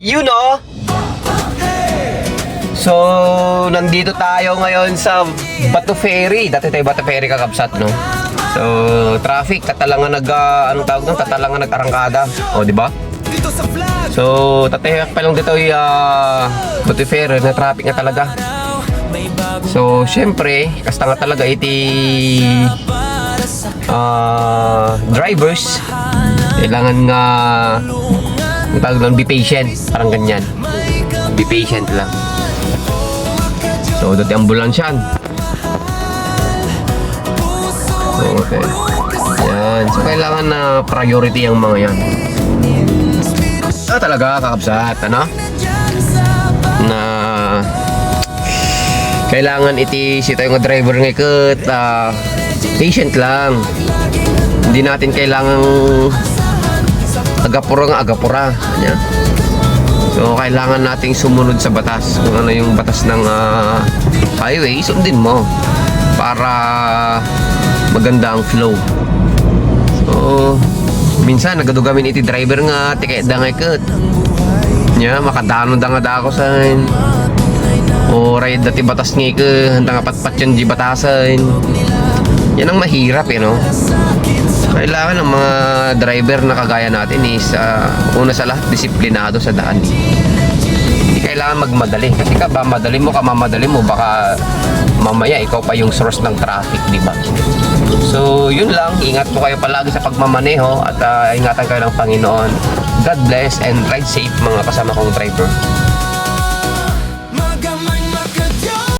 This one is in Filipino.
You know? So, nandito tayo ngayon sa Batu Ferry. Dati tayo Batu Ferry kakabsat, no? So, traffic, katalangan nag, ah, anong tawag doon? Katalangan nag-arangkada. O, di ba? So, tatayak pa lang dito yung uh, Batu Ferry na traffic nga talaga. So, syempre, kasta nga talaga iti ah, drivers, kailangan nga ang tawag doon, be patient. Parang ganyan. Be patient lang. So, dati ambulansyan. Okay. Yan. So, kailangan na priority ang mga yan. Ah, talaga, kakabsat. Ano? Na kailangan iti si tayo driver nga ikot ah, patient lang hindi natin kailangan agapura nga agapura. Kanya so kailangan nating sumunod sa batas kung ano yung batas ng ah, highway. Sundin mo para maganda ang flow. So minsan nagadugamin iti driver nga tiket da nga ikot nya makadano da nga da ako sa o ride dati batas nga ka handa nga patpat yun di batasan. Yan ang mahirap eh no kailangan ng mga driver na kagaya natin is ah, una sa lahat disiplinado sa daan. Hindi kailangan magmadali. Kasi ka ba madali mo ka mamadali mo. Baka mamaya ikaw pa yung source ng traffic di ba? So yun lang. Ingat po kayo palagi sa pagmamaneho at ah, ingatan kayo ng Panginoon. God bless and ride safe mga kasama kong driver